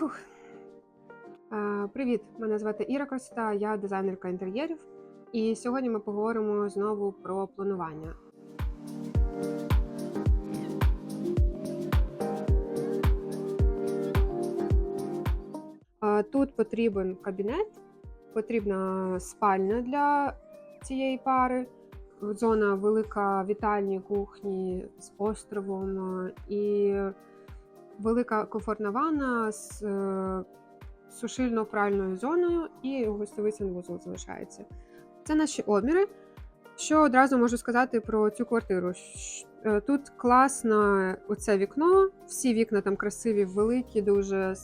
Фух. Привіт, мене звати Іра Коста, я дизайнерка інтер'єрів. І сьогодні ми поговоримо знову про планування. Тут потрібен кабінет, потрібна спальня для цієї пари, зона велика вітальні кухні з островом і велика комфортна ванна з е, сушильно-пральною зоною і гостьовий санвузол залишається. Це наші обміри. Що одразу можу сказати про цю квартиру? Е, Тут класне оце вікно, всі вікна там красиві, великі, дуже,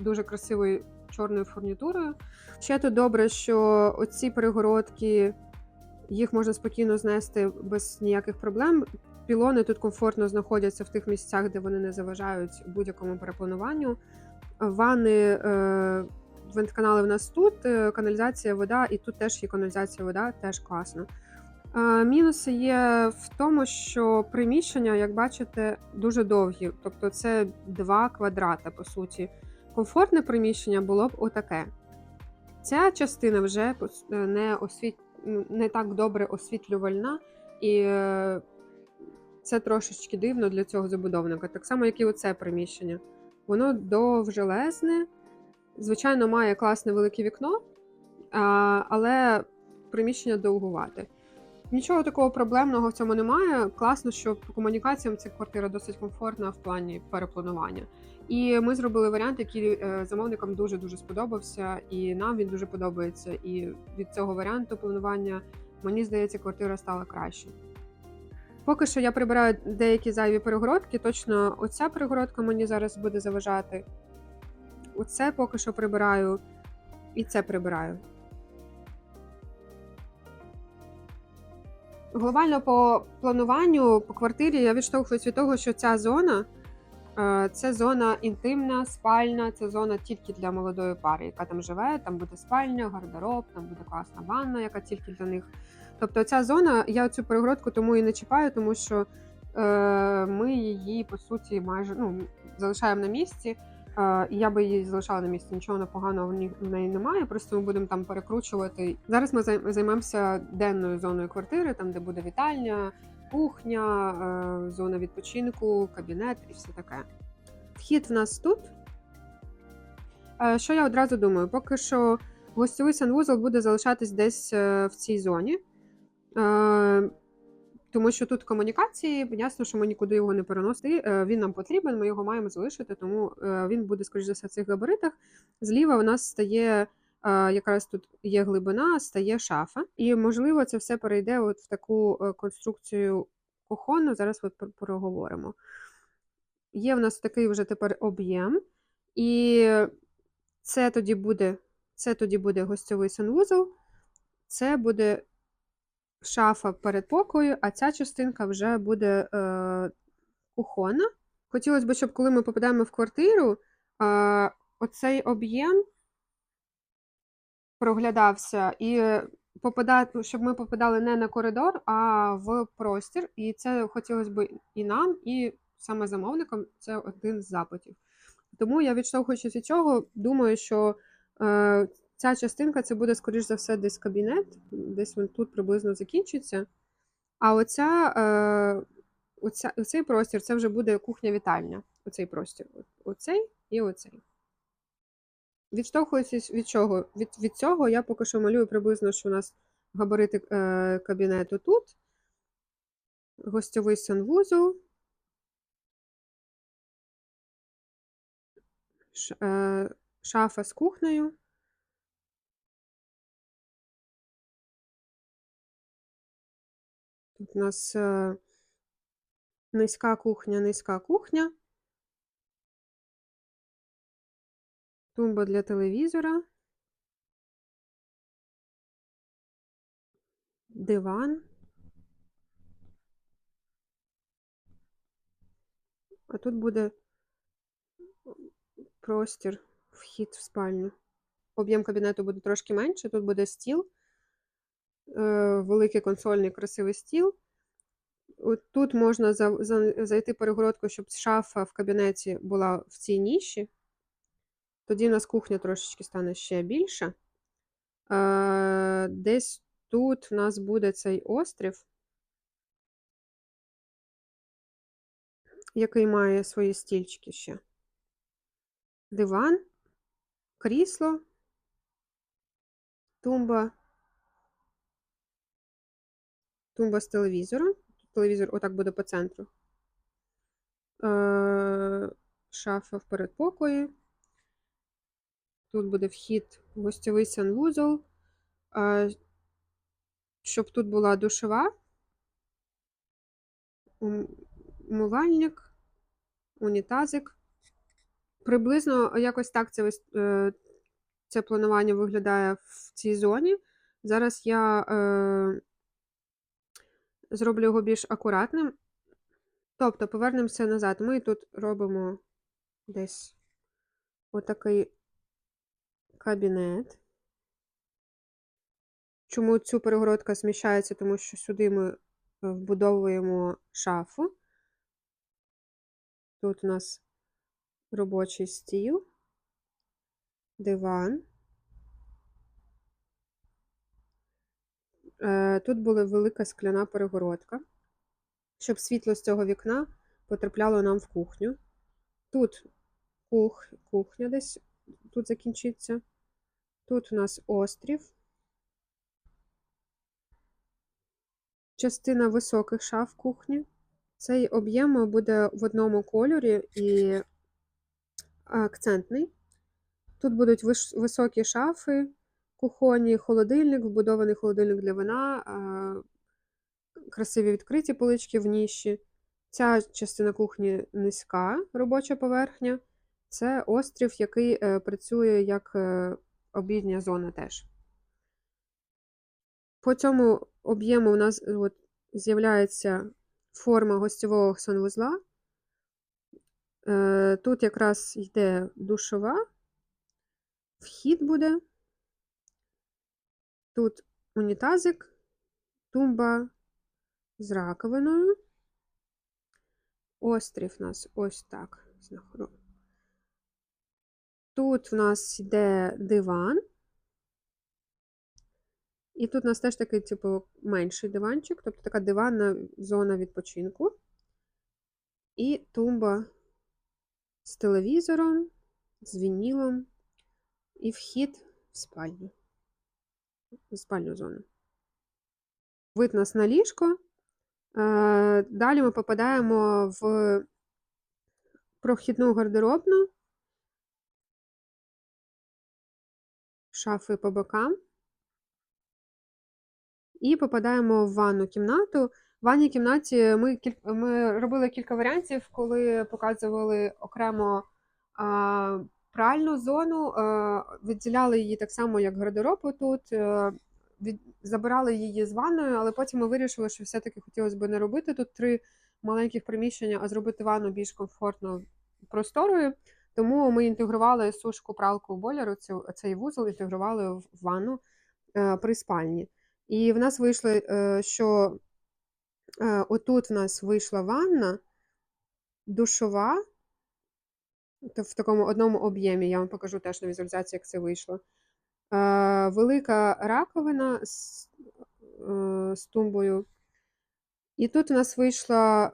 дуже красивою чорною фурнітурою. Ще тут добре, що оці перегородки їх можна спокійно знести без ніяких проблем. Пілони тут комфортно знаходяться в тих місцях, де вони не заважають будь-якому переплануванню. Ванни, е, вентканали в нас тут, е, каналізація, вода, і тут теж є каналізація вода, теж класно. Е, Мінуси є в тому, що приміщення, як бачите, дуже довгі. Тобто це два квадрата, по суті. Комфортне приміщення було б отаке. Ця частина вже не, освіт... не так добре освітлювальна, і це трошечки дивно для цього забудовника. Так само, як і оце приміщення. Воно довжелезне, звичайно, має класне велике вікно, але приміщення довгувате. Нічого такого проблемного в цьому немає. Класно, що по комунікаціям ця квартира досить комфортна в плані перепланування. І ми зробили варіант, який е, замовникам дуже дуже сподобався, і нам він дуже подобається. І від цього варіанту планування мені здається, квартира стала краще. Поки що я прибираю деякі зайві перегородки. Точно оця перегородка мені зараз буде заважати. Оце поки що прибираю, і це прибираю. Глобально по плануванню по квартирі я відштовхуюсь від того, що ця зона е, це зона інтимна, спальна, це зона тільки для молодої пари, яка там живе. Там буде спальня, гардероб, там буде класна ванна, яка тільки для них. Тобто ця зона, я цю перегородку тому і не чіпаю, тому що е, ми її по суті майже ну, залишаємо на місці. Е, і я би її залишала на місці. Нічого поганого в, неї немає. Просто ми будемо там перекручувати. Зараз ми займемося денною зоною квартири, там де буде вітальня, кухня, е, зона відпочинку, кабінет і все таке. Вхід в нас тут. Е, що я одразу думаю? Поки що гостьовий санвузол буде залишатись десь е, в цій зоні. Е, тому що тут комунікації, ясно, що ми нікуди його не переносимо. Е, Він нам потрібен, ми його маємо залишити, тому е, він буде, скоріш за все, в цих габаритах. Зліва у нас стає, якраз тут є глибина, стає шафа. І, можливо, це все перейде от в таку конструкцію кухонну. Зараз от проговоримо. Є в нас такий вже тепер об'єм, і це тоді буде, це тоді буде гостьовий санвузол, це буде шафа перед покою, а ця частинка вже буде е, кухонна. Хотілося б, щоб коли ми попадаємо в квартиру, е, оцей об'єм проглядався, і попадати, щоб ми попадали не на коридор, а в простір. І це хотілося б і нам, і саме замовникам це один з запитів. Тому я, відштовхуючись від цього, думаю, що е, ця частинка це буде, скоріш за все, десь кабінет, десь він тут приблизно закінчиться. А оця, е, оця, оцей простір це вже буде кухня-вітальня. Оцей простір. Оцей і оцей. Відштовхуючись від чого? Від, від цього я поки що малюю приблизно, що у нас габарити е, кабінету тут, гостьовий санвузол, ш, е, шафа з кухнею. Тут у нас е, низька кухня, низька кухня. Тумба для телевізора. Диван. А тут буде простір, вхід в спальню. Об'єм кабінету буде трошки менше. Тут буде стіл, великий консольний красивий стіл. От Тут можна за- за- зайти перегородку, щоб шафа в кабінеті була в цій ніші. Тоді у нас кухня трошечки стане ще більше. Е, Десь тут в нас буде цей острів, який має свої стільчики ще. Диван, крісло, тумба, тумба з телевізором. Телевізор отак буде по центру. Е, Шафа в передпокої. Тут буде вхід гостьовий санвузол. Щоб тут була душова, ум- умивальник, унітазик. Приблизно якось так це, е, це планування виглядає в цій зоні. Зараз я е, зроблю його більш акуратним. Тобто, повернемося назад. Ми тут робимо десь отакий кабінет. Чому цю перегородка зміщається? Тому що сюди ми е, вбудовуємо шафу. Тут у нас робочий стіл, диван. Е, Тут була велика скляна перегородка, щоб світло з цього вікна потрапляло нам в кухню. Тут кух, кухня десь тут закінчиться. Тут у нас острів. Частина високих шаф кухні. Цей об'єм буде в одному кольорі і акцентний. Тут будуть високі шафи, кухонні, холодильник, вбудований холодильник для вина, красиві відкриті полички в ніші. Ця частина кухні низька робоча поверхня. Це острів, який е, працює як е, обідня зона теж. По цьому об'єму у нас от, з'являється форма гостьового санвузла. Е, Тут якраз йде душова, вхід буде. Тут унітазик, тумба з раковиною. Острів у нас ось так. Тут в нас йде диван. І тут у нас теж такий, типу, менший диванчик, тобто така диванна зона відпочинку. І тумба з телевізором, з вінілом, і вхід в спальню. В спальню зону. Вид нас на ліжко. Е, Далі ми попадаємо в прохідну гардеробну, шафи по бокам. І попадаємо в ванну кімнату. В ванній кімнаті ми, ми робили кілька варіантів, коли показували окремо а, пральну зону, відділяли її так само, як гардероб тут, е, від, забирали її з ванною, але потім ми вирішили, що все-таки хотілося б не робити тут три маленьких приміщення, а зробити ванну більш комфортно просторою. Тому ми інтегрували сушку, пралку, бойлер, цю, цей вузол інтегрували в ванну е, при спальні. І в нас вийшло, е, що е, отут в нас вийшла ванна, душова, в такому одному об'ємі, я вам покажу теж на візуалізації, як це вийшло. Е, Велика раковина з, е, з тумбою. І тут у нас вийшла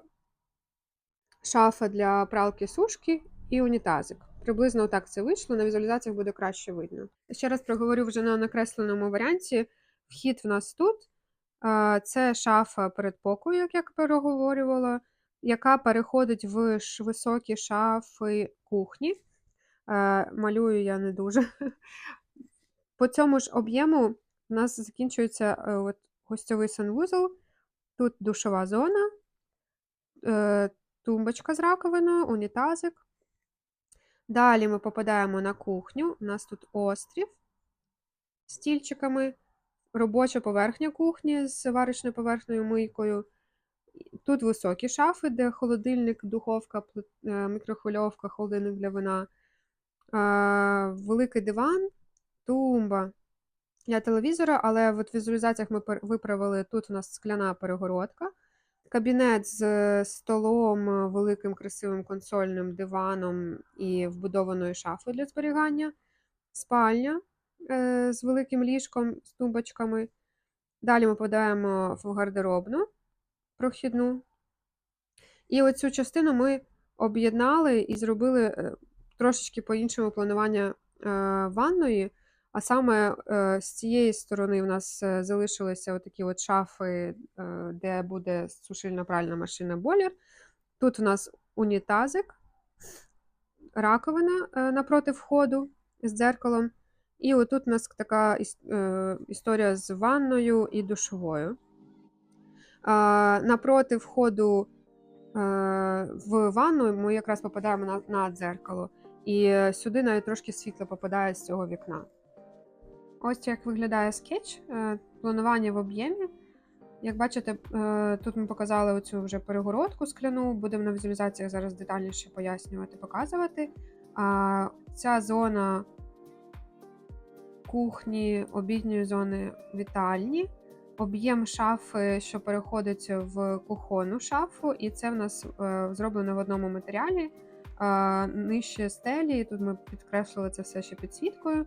шафа для пралки сушки і унітазик. Приблизно так це вийшло. На візуалізаціях буде краще видно. Ще раз проговорю вже на накресленому варіанті. Вхід в нас тут. Це шафа передпокою, як я переговорювала, яка переходить в високі шафи кухні. Е, Малюю я не дуже. По цьому ж об'єму у нас закінчується е, от, гостьовий санвузол, тут душова зона, е, тумбочка з раковиною, унітазик. Далі ми попадаємо на кухню. У нас тут острів з стільчиками, робоча поверхня кухні з варочною поверхнею мийкою. Тут високі шафи, де холодильник, духовка, е, мікрохвильовка, холодильник для вина, е, великий диван, тумба для телевізора, але в візуалізаціях ми виправили тут у нас скляна перегородка. Кабінет з столом, е, великим красивим консольним диваном і вбудованою шафою для зберігання. Спальня з великим ліжком, з тумбочками. Далі ми подаємо в гардеробну прохідну. І оцю частину ми об'єднали і зробили е, трошечки по-іншому планування е, ванної. А саме е, з цієї сторони в нас залишилися отакі от шафи, де буде сушильна пральна машина бойлер. Тут у нас унітазик, раковина напроти входу з дзеркалом. І отут у нас така історія з ванною і душовою. Напроти входу е, в ванну ми якраз попадаємо на, на дзеркало. І сюди навіть трошки світло попадає з цього вікна. Ось як виглядає скетч, е, планування в об'ємі. Як бачите, е, тут ми показали оцю вже перегородку скляну, будемо на візуалізаціях зараз детальніше пояснювати, показувати. А ця зона кухні, обідньої зони вітальні, об'єм шафи, що переходить в кухонну шафу, і це в нас е, зроблено в одному матеріалі. Нижче стелі, тут ми підкреслили це все ще підсвіткою.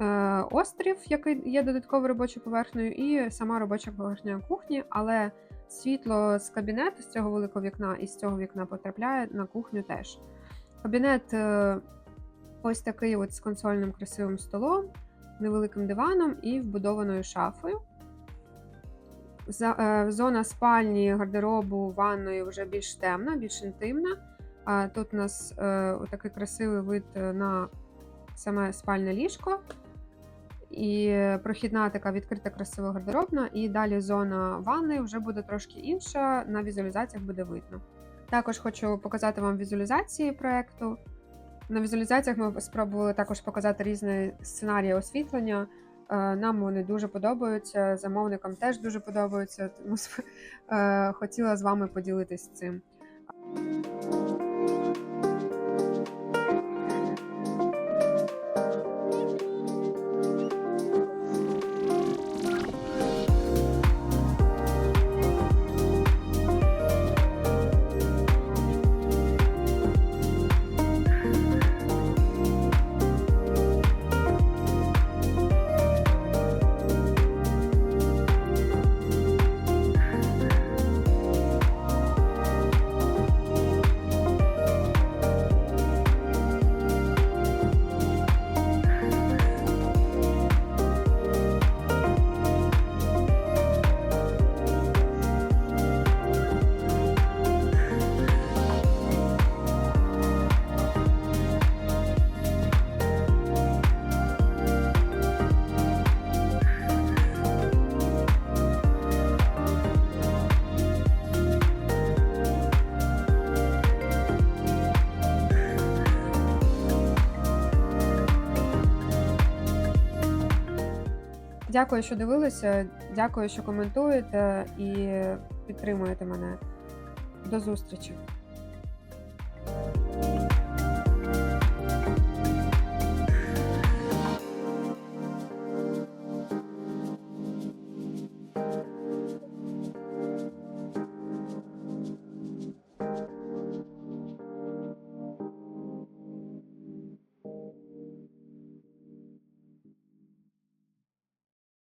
Е, Острів, який є додатковою робочою поверхнею, і сама робоча поверхня кухні, але світло з кабінету, з цього великого вікна і з цього вікна потрапляє на кухню теж. Кабінет е, ось такий от з консольним красивим столом, невеликим диваном і вбудованою шафою. Е, Зона спальні, гардеробу, ванної вже більш темна, більш інтимна. Тут у нас е, такий красивий вид е, на саме спальне ліжко. І прохідна така відкрита красива гардеробна, і далі зона ванни вже буде трошки інша, на візуалізаціях буде видно. Також хочу показати вам візуалізації проєкту. На візуалізаціях ми спробували також показати різні сценарії освітлення. Е, Нам вони дуже подобаються, замовникам теж дуже подобаються, тому е, хотіла з вами поділитись цим. Дякую, що дивилися. Дякую, що коментуєте і підтримуєте мене. До зустрічі!